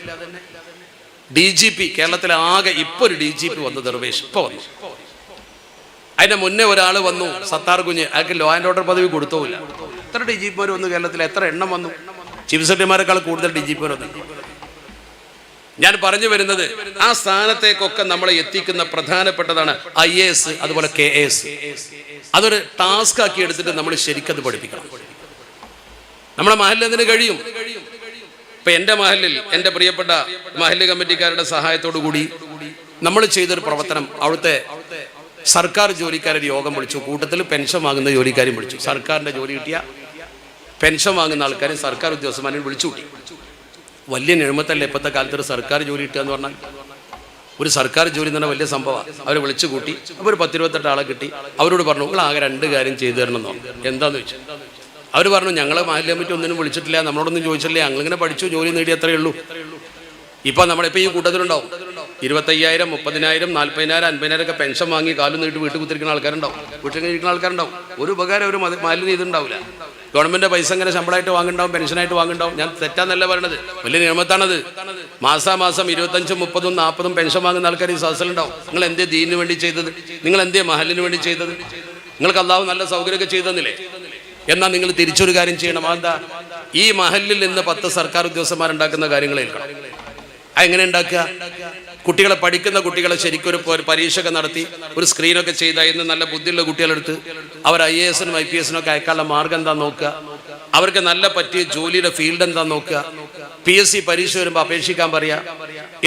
ഡി ജി പി കേരളത്തിലെ ആകെ ഇപ്പൊ ഒരു ഡി ജി പി വന്നു ദർവേഷ് ഇപ്പൊ വന്നു. അതിന്റെ മുന്നേ ഒരാൾ വന്നു സത്താർ കുഞ്ഞ്. അയാൾക്ക് ലോ ആൻഡ് ഓർഡർ പദവി കൊടുത്തോല്ല എത്ര ഡി ജി വന്നു കേരളത്തിൽ എത്ര എണ്ണം വന്നു? ചീഫ് സെക്രട്ടറിമാരെക്കാൾ കൂടുതൽ ഡി ജി വന്നു. ഞാൻ പറഞ്ഞു വരുന്നത് ആ സ്ഥാനത്തേക്കൊക്കെ നമ്മളെ എത്തിക്കുന്ന പ്രധാനപ്പെട്ടതാണ് ഐ എ എസ് അതുപോലെ കെ എസ് അതൊരു ടാസ്ക് ആക്കി എടുത്തിട്ട് നമ്മൾ ശരിക്കത് പഠിപ്പിക്കണം. നമ്മുടെ മഹലിൽ അതിന് കഴിയും? ഇപ്പൊ എന്റെ മഹലിൽ എന്റെ പ്രിയപ്പെട്ട മഹല്ല് കമ്മിറ്റിക്കാരുടെ സഹായത്തോടു കൂടി നമ്മൾ ചെയ്തൊരു പ്രവർത്തനം അവിടുത്തെ സർക്കാർ ജോലിക്കാരുടെ യോഗം വിളിച്ചു. കൂട്ടത്തിൽ പെൻഷൻ വാങ്ങുന്ന ജോലിക്കാരും വിളിച്ചു. സർക്കാരിന്റെ ജോലി കിട്ടിയ പെൻഷൻ വാങ്ങുന്ന ആൾക്കാരും സർക്കാർ ഉദ്യോഗസ്ഥന്മാരെയും വിളിച്ചു കൂട്ടി. വലിയ നിഴമത്തല്ലേ ഇപ്പോഴത്തെ കാലത്ത് ഒരു സർക്കാർ ജോലി കിട്ടുക എന്ന് പറഞ്ഞാൽ? ഒരു സർക്കാർ ജോലി എന്ന് പറഞ്ഞാൽ വലിയ സംഭവമാണ്. അവരെ വിളിച്ചു കൂട്ടി. അപ്പോൾ ഒരു പത്തിരുപത്തെട്ട് ആളെ കിട്ടി. അവരോട് പറഞ്ഞു നിങ്ങൾ ആകെ രണ്ട് കാര്യം ചെയ്തു തരണമെന്നോ എന്താണെന്ന് വെച്ചു അവർ പറഞ്ഞു ഞങ്ങളെ മാലിന്യം പറ്റി ഒന്നിനും വിളിച്ചിട്ടില്ല. നമ്മളോടൊന്നും ചോദിച്ചിട്ടില്ല. ഞങ്ങളിങ്ങനെ പഠിച്ചു. ജോലി നേടി അത്രയേ ഉള്ളൂ. ഇപ്പം നമ്മളിപ്പോൾ ഈ കൂട്ടത്തിലുണ്ടാവും. ഇരുപത്തയ്യായിരം മുപ്പതിനായിരം നാൽപ്പതിനായിരം അൻപതിനായിരം ഒക്കെ പെൻഷൻ വാങ്ങി കാലും നീട്ടി വീട്ടിൽ കുത്തിരിക്കുന്ന ആൾക്കാരുണ്ടാവും. വീട്ടിൽ ഇരിക്കുന്ന ആൾക്കാരുണ്ടാവും. ഒരു ഉപകാരം ഒരു മാലിന്യം ഇതുണ്ടാവില്ല. ഗവൺമെന്റ് പൈസ ഇങ്ങനെ ശമ്പളമായിട്ട് വാങ്ങുണ്ടാവും പെൻഷനായിട്ട് വാങ്ങുണ്ടാവും ഞാൻ തെറ്റാന്നല്ല പറയണത്. വലിയ നിയമത്താണത്. മാസാമാസം ഇരുപത്തഞ്ചും മുപ്പതും നാൽപ്പതും പെൻഷൻ വാങ്ങുന്ന ആൾക്കാർ ഈ സദസ്സിലുണ്ടാവും നിങ്ങൾ എന്തേ ദീനിന് വേണ്ടി ചെയ്തത്? നിങ്ങൾ എന്തേ മഹലിന് വേണ്ടി ചെയ്തത്? നിങ്ങൾക്ക് അള്ളാഹു നല്ല സൗകര്യമൊക്കെ ചെയ്തു തന്നില്ലേ? എന്നാൽ നിങ്ങൾ തിരിച്ചൊരു കാര്യം ചെയ്യണം. അതെന്താ? ഈ മഹലിൽ നിന്ന് പത്ത് സർക്കാർ ഉദ്യോഗസ്ഥന്മാരുണ്ടാക്കുന്ന കാര്യങ്ങൾ ഏൽക്കണം. അതെങ്ങനെ ഉണ്ടാക്കുക? കുട്ടികളെ പഠിക്കുന്ന കുട്ടികളെ ശരിക്കും ഒരു പരീക്ഷയൊക്കെ നടത്തി ഒരു സ്ക്രീനൊക്കെ ചെയ്ത ഇന്ന് നല്ല ബുദ്ധിയുള്ള കുട്ടികളെടുത്ത് അവർ ഐ എ എസിനും ഐ പി എസിനും ഒക്കെ അയക്കാനുള്ള മാർഗം എന്താ നോക്കുക? അവർക്ക് നല്ല പറ്റിയ ജോലിയുടെ ഫീൽഡ് എന്താ നോക്കുക? പി എസ് സി പരീക്ഷ വരുമ്പോൾ അപേക്ഷിക്കാൻ പറയാ.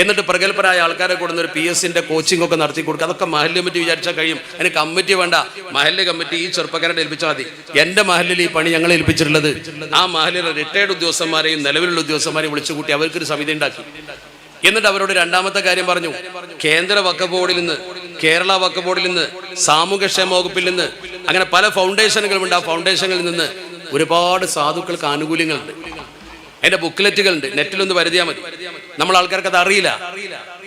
എന്നിട്ട് പ്രഗത്ഭരായ ആൾക്കാരെ കൊടുന്ന ഒരു പി എസ് സിന്റെ കോച്ചിങ് ഒക്കെ നടത്തി കൊടുക്കുക. അതൊക്കെ മഹല്ല് കമ്മിറ്റി വിചാരിച്ചാൽ കഴിയും. അതിന് കമ്മിറ്റി വേണ്ട. മഹല്ല് കമ്മിറ്റി ഈ ചെറുപ്പക്കാരെ ഏൽപ്പിച്ചാൽ മതി. എന്റെ മഹലിൽ ഈ പണി ഞങ്ങൾ ഏൽപ്പിച്ചിട്ടുള്ളത്. ആ മഹലിലെ റിട്ടയർഡ് ഉദ്യോഗസ്ഥന്മാരെയും നിലവിലുള്ള ഉദ്യോഗസ്ഥന്മാരെയും വിളിച്ചുകൂട്ടി അവർക്കൊരു സമിതി ഉണ്ടാക്കി. എന്നിട്ട് അവരോട് രണ്ടാമത്തെ കാര്യം പറഞ്ഞു. കേന്ദ്ര വക്ക ബോർഡിൽ നിന്ന് കേരള വക്ക ബോർഡിൽ നിന്ന് സാമൂഹ്യക്ഷേമ വകുപ്പിൽ നിന്ന് അങ്ങനെ പല ഫൗണ്ടേഷനുകളുമുണ്ട് ആ ഫൗണ്ടേഷനുകളിൽ നിന്ന് ഒരുപാട് സാധുക്കൾക്ക് ആനുകൂല്യങ്ങളുണ്ട്. അതിന്റെ ബുക്ക്ലെറ്റുകളുണ്ട് നെറ്റിലൊന്ന് വരുതിയാൽ മതി. നമ്മൾ ആൾക്കാർക്ക് അത് അറിയില്ല.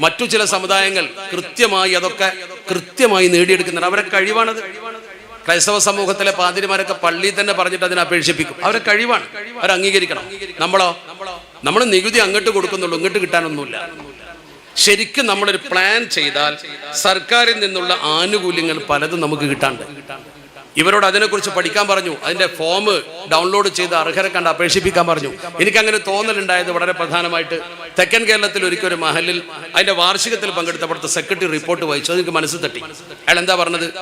മറ്റു ചില സമുദായങ്ങൾ കൃത്യമായി അതൊക്കെ കൃത്യമായി നേടിയെടുക്കുന്നുണ്ട്. അവരെ കഴിവാണത്. ക്രൈസ്തവ സമൂഹത്തിലെ പാതിരിമാരൊക്കെ പള്ളിയിൽ തന്നെ പറഞ്ഞിട്ട് അതിനെ അപേക്ഷിപ്പിക്കും. അവരെ കഴിവാണ്. അവർ അംഗീകരിക്കണം. നമ്മളോ? നമ്മൾ നികുതി അങ്ങോട്ട് കൊടുക്കുന്നുള്ളൂ ഇങ്ങോട്ട് കിട്ടാനൊന്നുമില്ല. ശരിക്കും നമ്മളൊരു പ്ലാൻ ചെയ്താൽ സർക്കാരിൽ നിന്നുള്ള ആനുകൂല്യങ്ങൾ പലതും നമുക്ക് കിട്ടാണ്ട്. ഇവരോട് അതിനെക്കുറിച്ച് പഠിക്കാൻ പറഞ്ഞു. അതിന്റെ ഫോം ഡൗൺലോഡ് ചെയ്ത് അർഹരെ കണ്ട് അപേക്ഷിപ്പിക്കാൻ പറഞ്ഞു. എനിക്ക് അങ്ങനെ തോന്നലുണ്ടായത് വളരെ പ്രധാനമായിട്ട് തെക്കൻ കേരളത്തിൽ ഒരിക്കൽ ഒരു മഹലിൽ അതിന്റെ വാർഷികത്തിൽ പങ്കെടുത്തപ്പോഴത്തെ സെക്രട്ടറി റിപ്പോർട്ട് വായിച്ചു. അതെനിക്ക് മനസ്സിൽ തട്ടി. അയാൾ എന്താ പറഞ്ഞത്?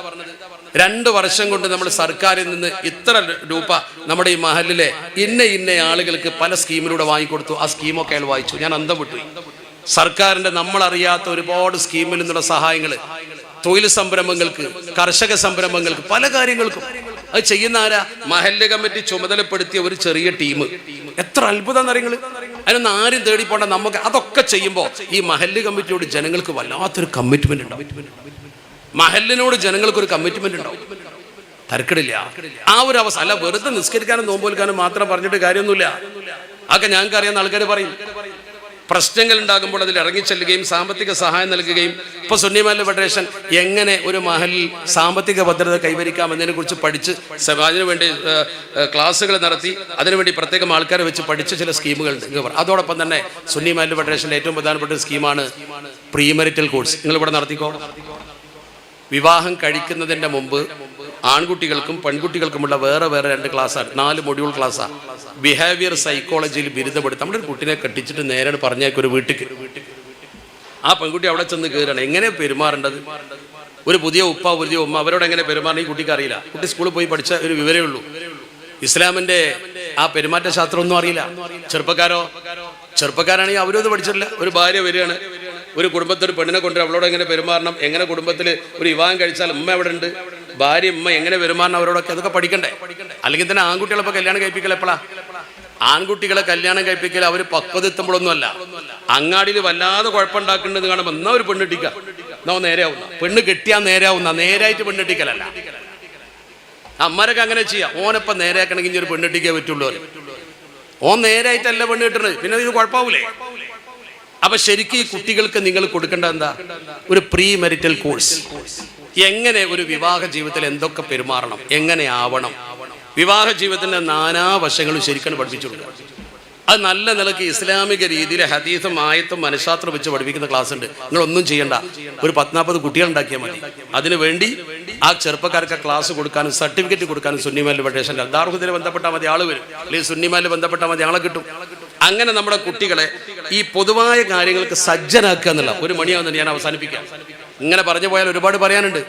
രണ്ട് വർഷം കൊണ്ട് നമ്മൾ സർക്കാരിൽ നിന്ന് ഇത്ര രൂപ നമ്മുടെ ഈ മഹലിലെ ഇന്ന ഇന്ന ആളുകൾക്ക് പല സ്കീമിലൂടെ വാങ്ങിക്കൊടുത്തു. ആ സ്കീമൊക്കെ അയാൾ വായിച്ചു. ഞാൻ അന്തം വിട്ടു. സർക്കാരിന്റെ നമ്മൾ അറിയാത്ത ഒരുപാട് സ്കീമിൽ നിന്നുള്ള സഹായങ്ങൾ തൊഴിൽ സംരംഭങ്ങൾക്ക് കർഷക സംരംഭങ്ങൾക്ക് പല കാര്യങ്ങൾക്കും. അത് ചെയ്യുന്ന ആരാ? മഹല്ല് കമ്മിറ്റി ചുമതലപ്പെടുത്തിയ ഒരു ചെറിയ ടീം. എത്ര അത്ഭുതം നിറങ്ങൾ അതിനൊന്നും ആരും പോണ്ട നമുക്ക് അതൊക്കെ ചെയ്യുമ്പോൾ ഈ മഹല്ല് കമ്മിറ്റിയോട് ജനങ്ങൾക്ക് വല്ലാത്തൊരു കമ്മിറ്റ്മെന്റ് ഉണ്ടാവും. മഹലിനോട് ജനങ്ങൾക്ക് ഒരു കമ്മിറ്റ്മെന്റ് ഉണ്ടാവും. തരക്കിടില്ല ആ ഒരു അവസ്ഥ അല്ല വെറുതെ നിസ്കരിക്കാനും നോമ്പോൽക്കാനും മാത്രം പറഞ്ഞിട്ട് കാര്യമൊന്നുമില്ല. അതൊക്കെ ഞങ്ങൾക്ക് അറിയാവുന്ന ആൾക്കാർ പറയും. പ്രശ്നങ്ങൾ ഉണ്ടാകുമ്പോൾ അതിൽ ഇറങ്ങിച്ചെല്ലുകയും സാമ്പത്തിക സഹായം നൽകുകയും. ഇപ്പൊ സുന്നിമാല ഫെഡറേഷൻ എങ്ങനെ ഒരു മഹലിൽ സാമ്പത്തിക ഭദ്രത കൈവരിക്കാം എന്നതിനെ കുറിച്ച് പഠിച്ച് അതിനു ഏഹ്, ക്ലാസ്സുകൾ നടത്തി. അതിനുവേണ്ടി പ്രത്യേകം ആൾക്കാരെ വെച്ച് പഠിച്ച ചില സ്കീമുകൾ അതോടൊപ്പം തന്നെ സുന്നിമാല ഫെഡറേഷന്റെ ഏറ്റവും പ്രധാനപ്പെട്ട സ്കീമാണ് പ്രീമെറിറ്റൽ കോഴ്സ്. നിങ്ങൾ ഇവിടെ നടത്തിക്കോ? വിവാഹം കഴിക്കുന്നതിന്റെ മുമ്പ് ആൺകുട്ടികൾക്കും പെൺകുട്ടികൾക്കുമുള്ള വേറെ വേറെ രണ്ട് ക്ലാസ്സാണ് നാല് മൊഡ്യൂൾ ക്ലാസ്സാണ് ബിഹേവിയർ സൈക്കോളജിയിൽ ബിരുദപ്പെടുത്തും നമ്മുടെ ഒരു കുട്ടിനെ കെട്ടിച്ചിട്ട് നേരെ പറഞ്ഞേക്ക് ഒരു വീട്ടിൽ ആ പെൺകുട്ടി അവിടെ ചെന്ന് കയറണം എങ്ങനെ പെരുമാറേണ്ടത്? ഒരു പുതിയ ഉപ്പ പുതിയ ഉമ്മ അവരോട് എങ്ങനെ പെരുമാറണം ഈ കുട്ടിക്ക് അറിയില്ല. കുട്ടി സ്കൂളിൽ പോയി പഠിച്ച ഒരു വിവരമേ ഉള്ളൂ. ഇസ്ലാമിന്റെ ആ പെരുമാറ്റ ശാസ്ത്രം ഒന്നും അറിയില്ല. ചെറുപ്പക്കാരോ? ചെറുപ്പക്കാരാണെങ്കിൽ അവരും അത് പഠിച്ചിട്ടില്ല. ഒരു ഭാര്യ വരികയാണ്. ഒരു കുടുംബത്തിൽ പെണ്ണിനെ കൊണ്ട് അവളോട് എങ്ങനെ പെരുമാറണം എങ്ങനെ കുടുംബത്തിൽ ഒരു വിവാഹം കഴിച്ചാൽ ഉമ്മ എവിടെ ഉണ്ട് ഭാര്യ ഉമ്മ എങ്ങനെ പെരുമാറണം അവരോടൊക്കെ അതൊക്കെ പഠിക്കണ്ടേ? അല്ലെങ്കിൽ തന്നെ ആൺകുട്ടികളെ കല്യാണം കഴിപ്പിക്കൽ എപ്പോഴാ ആൺകുട്ടികളെ കല്യാണം കഴിപ്പിക്കൽ അവർ പക്വതെത്തുമ്പോഴൊന്നുമല്ല അങ്ങാടിയിൽ വല്ലാതെ കുഴപ്പമുണ്ടാക്കുന്നത് കാണുമ്പോൾ എന്നാ ഒരു പെണ്ണിട്ടിക്ക എന്നാ നേരെയാവുന്ന? പെണ്ണ് കെട്ടിയാൽ നേരെയാവുന്ന? നേരായിട്ട് പെണ്ണിട്ടിക്കലല്ല അമ്മരൊക്കെ അങ്ങനെ ചെയ്യാം. ഓനപ്പം നേരെയാക്കണമെങ്കിൽ ഒരു പെണ്ണിട്ടിക്കേ പറ്റുള്ളൂ. ഓൻ നേരായിട്ടല്ല പെണ്ണ് കിട്ടണത് പിന്നെ ഇത് കുഴപ്പമാവൂലേ? അപ്പൊ ശരിക്കും ഈ കുട്ടികൾക്ക് നിങ്ങൾ കൊടുക്കേണ്ട എന്താ? ഒരു പ്രീ മെരിറ്റൽ കോഴ്സ് എങ്ങനെ ഒരു വിവാഹ ജീവിതത്തിൽ എന്തൊക്കെ പെരുമാറണം? എങ്ങനെ ആവണം? വിവാഹ ജീവിതത്തിന്റെ നാനാ വശങ്ങളും ശരിക്കും പഠിപ്പിച്ചു കൊടുക്കുക. അത് നല്ല നിലയ്ക്ക് ഇസ്ലാമിക രീതിയിൽ ഹദീസും ആയത്തും മനഃശാസ്ത്രം വെച്ച് പഠിപ്പിക്കുന്ന ക്ലാസ് ഉണ്ട്. നിങ്ങൾ ഒന്നും ചെയ്യണ്ട. ഒരു പത്നാപ്പത് കുട്ടികൾ ഉണ്ടാക്കിയാൽ മതി. അതിനു വേണ്ടി ആ ചെറുപ്പക്കാർക്ക് ക്ലാസ് കൊടുക്കാനും സർട്ടിഫിക്കറ്റ് കൊടുക്കാനും സുന്നിമാലിൽ ഫെഡറേഷന്റെ ദാർഹുദിനെ ബന്ധപ്പെട്ടാൽ മതി ആൾ വരും. അല്ലെങ്കിൽ സുന്നിമാലിൽ ബന്ധപ്പെട്ടാൽ മതി ആളെ കിട്ടും. അങ്ങനെ നമ്മുടെ കുട്ടികളെ ഈ പൊതുവായ കാര്യങ്ങൾക്ക് സജ്ജനാക്കുക എന്നുള്ള ഒരു മണിയാവുന്നുണ്ട് ഞാൻ അവസാനിപ്പിക്കാം. ഇങ്ങനെ പറഞ്ഞു പോയാൽ ഒരുപാട് പറയാനുണ്ട്.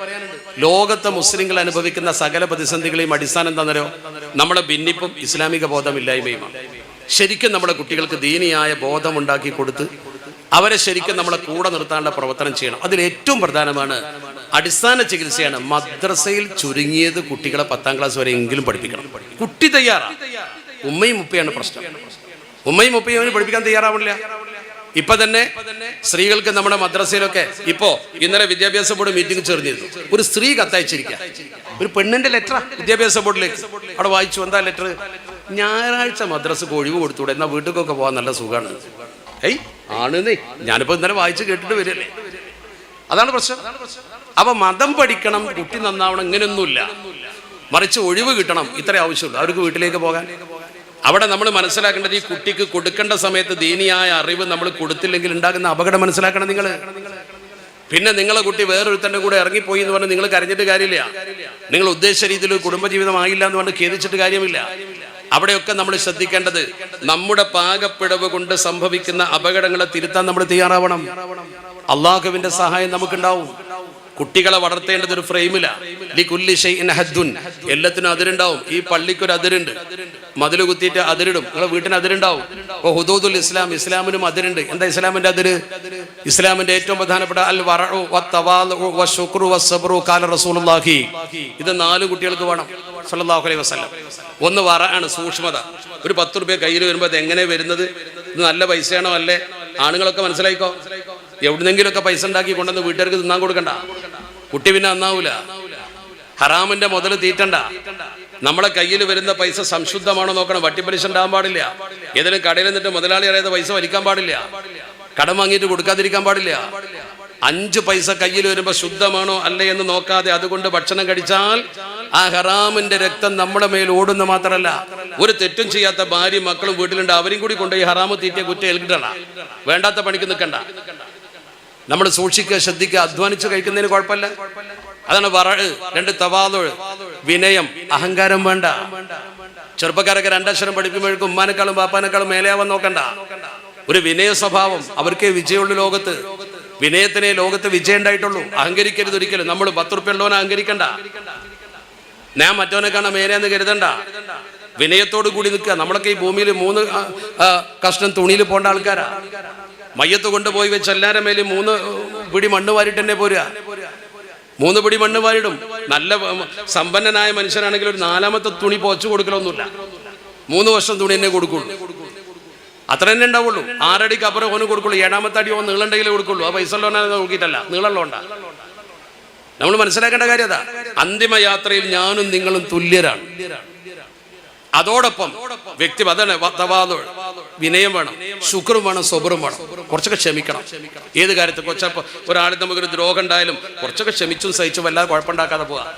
ലോകത്തെ മുസ്ലിങ്ങൾ അനുഭവിക്കുന്ന സകല പ്രതിസന്ധികളെയും അടിസ്ഥാനം എന്താണെന്നോ നമ്മുടെ ഭിന്നിപ്പും ഇസ്ലാമിക ബോധമില്ലായ്മയുമാണ്. ശരിക്കും നമ്മുടെ കുട്ടികൾക്ക് ദീനിയായ ബോധം ഉണ്ടാക്കി കൊടുത്ത് അവരെ ശരിക്കും നമ്മളെ കൂടെ നിർത്താനുള്ള പ്രവർത്തനം ചെയ്യണം. അതിൽ ഏറ്റവും പ്രധാനമാണ് അടിസ്ഥാന ചികിത്സയാണ് മദ്രസയിൽ ചുരുങ്ങിയത് കുട്ടികളെ പത്താം ക്ലാസ് വരെ എങ്കിലും പഠിപ്പിക്കണം. കുട്ടി തയ്യാറാണ് ഉമ്മയും ഉപ്പയാണ് പ്രശ്നം. ഉമ്മയും ഉപ്പയും അവന് പഠിപ്പിക്കാൻ തയ്യാറാവണില്ല. ഇപ്പൊ തന്നെ സ്ത്രീകൾക്ക് നമ്മുടെ മദ്രസയിലൊക്കെ ഇപ്പോ ഇന്നലെ വിദ്യാഭ്യാസ ബോർഡ് മീറ്റിംഗ് ചേർന്നിരുന്നു. ഒരു സ്ത്രീ കത്തയച്ചിരിക്കുക ഒരു പെണ്ണിന്റെ ലെറ്റർ വിദ്യാഭ്യാസ ബോർഡിലേക്ക്. അവിടെ വായിച്ചു എന്താ ലെറ്റർ ഞായറാഴ്ച മദ്രസക്ക് ഒഴിവ് കൊടുത്തൂടെ എന്നാ വീട്ടിലേക്കൊക്കെ പോകാൻ നല്ല സുഖമാണ് ഏയ് ആണെന്നേ. ഞാനിപ്പോ ഇന്നലെ വായിച്ച് കേട്ടിട്ട് വരില്ലേ? അതാണ് പ്രശ്നം. അപ്പൊ മതം പഠിക്കണം കുട്ടി നന്നാവണം ഇങ്ങനെയൊന്നുമില്ല. മറിച്ച് ഒഴിവ് കിട്ടണം ഇത്ര ആവശ്യമുള്ളൂ. അവർക്ക് വീട്ടിലേക്ക് പോകാൻ? അവിടെ നമ്മൾ മനസ്സിലാക്കേണ്ടത് ഈ കുട്ടിക്ക് കൊടുക്കേണ്ട സമയത്ത് ദീനിയായ അറിവ് നമ്മൾ കൊടുത്തില്ലെങ്കിൽ ഉണ്ടാകുന്ന അപകടം മനസ്സിലാക്കണം നിങ്ങൾ. പിന്നെ നിങ്ങളെ കുട്ടി വേറൊരുത്തന്റെ കൂടെ ഇറങ്ങിപ്പോയി എന്ന് പറഞ്ഞാൽ നിങ്ങൾ കരഞ്ഞിട്ട് കാര്യമില്ല. നിങ്ങൾ ഉദ്ദേശിച്ച രീതിയിൽ കുടുംബജീവിതം ആയില്ല എന്ന് പറഞ്ഞ് ഖേദിച്ചിട്ട് കാര്യമില്ല. അവിടെയൊക്കെ നമ്മൾ ശ്രദ്ധിക്കേണ്ടത് നമ്മുടെ പാകപ്പിടവ് കൊണ്ട് സംഭവിക്കുന്ന അപകടങ്ങളെ തിരുത്താൻ നമ്മൾ തയ്യാറാവണം. അള്ളാഹുവിന്റെ സഹായം നമുക്കുണ്ടാവും. കുട്ടികളെ വളർത്തേണ്ടത് ഒരു ഫ്രെയിമില ലികുല്ലി ഷൈഇൻ ഹദ്ദുൻ. എല്ലാത്തിനും അതിരുണ്ടാവും. ഈ പള്ളിക്കൊരു അതിരുണ്ട്. മതിൽ കുത്തിയിട്ട് അതിരിടും. നിങ്ങളെ വീട്ടിന് അതിരുണ്ടാവും. ഓ ഹുദൂദുൽ ഇസ്ലാം ഇസ്ലാമിനും അതിരുണ്ട്. എന്താ ഇസ്ലാമിന്റെ അതിര്? ഇസ്ലാമിന്റെ ഏറ്റവും പ്രധാനപ്പെട്ട അൽ വസ്സബ്റു കാല റസൂലുള്ളാഹി. ഇത് നാല് കുട്ടികൾക്ക് വേണം. സല്ലല്ലാഹു അലൈഹി വസല്ലം. ഒന്ന് ആണ് സൂക്ഷ്മത. ഒരു പത്ത് റുപ്യ കയ്യിൽ വരുമ്പോൾ അത് എങ്ങനെ വരുന്നത്? ഇത് നല്ല പൈസയാണോ അല്ലേ? ആണുങ്ങളൊക്കെ മനസ്സിലായിക്കോ? എവിടുന്നെങ്കിലുമൊക്കെ പൈസ ഉണ്ടാക്കി കൊണ്ടുവന്ന് വീട്ടുകാർക്ക് തിന്നാൻ കൊടുക്കണ്ട. കുട്ടി പിന്നെ നന്നാവൂല. ഹറാമിന്റെ മുതൽ തീറ്റണ്ട. നമ്മളെ കയ്യിൽ വരുന്ന പൈസ സംശുദ്ധമാണോ നോക്കണം. വട്ടിപ്പലിശ ഉണ്ടാകാൻ പാടില്ല. ഏതെങ്കിലും കടയിൽ നിന്നിട്ട് മുതലാളി അറിയാതെ പൈസ വലിക്കാൻ പാടില്ല. കടം വാങ്ങിയിട്ട് കൊടുക്കാതിരിക്കാൻ പാടില്ല. അഞ്ച് പൈസ കയ്യിൽ വരുമ്പോൾ ശുദ്ധമാണോ അല്ലേ എന്ന് നോക്കാതെ അതുകൊണ്ട് ഭക്ഷണം കഴിച്ചാൽ ആ ഹറാമിന്റെ രക്തം നമ്മുടെ മേൽ ഓടുന്ന മാത്രമല്ല ഒരു തെറ്റും ചെയ്യാത്ത ഭാര്യയും മക്കളും വീട്ടിലുണ്ട്. അവരും കൂടി കൊണ്ടുപോയി ഹറാമ് തീറ്റിയ കുറ്റം ഏൽക്കിട്ടണ. വേണ്ടാത്ത പണിക്ക് നിൽക്കണ്ട. നമ്മൾ സൂക്ഷിക്കുക ശ്രദ്ധിക്കുക അധ്വാനിച്ച് കഴിക്കുന്നതിന് കുഴപ്പമില്ല. അതാണ് വറഴ് രണ്ട് തവാതൊഴ്. വിനയം അഹങ്കാരം വേണ്ട. ചെറുപ്പക്കാരൊക്കെ രണ്ടക്ഷരം പഠിക്കുമ്പോഴേക്കും ഉമ്മാനേക്കാളും പാപ്പാനേക്കാളും മേലെയാവാൻ നോക്കണ്ട. ഒരു വിനയ സ്വഭാവം അവർക്കേ വിജയമുള്ള ലോകത്ത്. വിനയത്തിനെ ലോകത്ത് വിജയം ഉണ്ടായിട്ടുള്ളൂ. അഹങ്കരിക്കരുത് ഒരിക്കലും. നമ്മൾ പത്ത് റുപ്യ ഉള്ളവനെ അഹങ്കരിക്കണ്ട. ഞാൻ മറ്റവനെ കാണാൻ മേലെയെന്ന് കരുതണ്ട. വിനയത്തോട് കൂടി നിൽക്കുക. നമ്മളൊക്കെ ഈ ഭൂമിയിൽ മൂന്ന് കഷ്ണം തുണിയിൽ പോണ്ട ആൾക്കാരാ. മയ്യത്ത് കൊണ്ടുപോയി വെച്ച് എല്ലാവരുടെ മേലും മൂന്ന് പിടി മണ്ണ് വാരിട്ട് തന്നെ പോരുക. മൂന്ന് പിടി മണ്ണ് വാരിടും. നല്ല സമ്പന്നനായ മനുഷ്യനാണെങ്കിൽ ഒരു നാലാമത്തെ തുണി പോച്ചു കൊടുക്കലൊന്നുമില്ല. മൂന്ന് വർഷം തുണി തന്നെ കൊടുക്കുള്ളൂ. അത്ര തന്നെ ഉണ്ടാവുള്ളൂ. ആറടിക്ക് അപ്പുറം ഓന് കൊടുക്കുള്ളൂ. ഏഴാമത്തെ അടി ഓ നീളണ്ടെങ്കിലേ കൊടുക്കുള്ളൂ. ആ പൈസ നോക്കിയിട്ടല്ല. നീളമുള്ളതുകൊണ്ടാ നമ്മൾ മനസ്സിലാക്കേണ്ട കാര്യം അതാ. അന്തിമ യാത്രയിൽ ഞാനും നിങ്ങളും തുല്യരാണ്. അതോടൊപ്പം വ്യക്തി അതാണ്. വിനയം വേണം ശുക്രും വേണം സ്വബറും വേണം. കുറച്ചൊക്കെ ക്ഷമിക്കണം. ഏത് കാര്യത്തിൽ? കൊച്ചപ്പോ ഒരാൾ നമുക്കൊരു ദ്രോഹം ഉണ്ടായാലും കുറച്ചൊക്കെ ക്ഷമിച്ചും സഹിച്ചും വല്ലാതെ കുഴപ്പമുണ്ടാക്കാതെ പോവാ.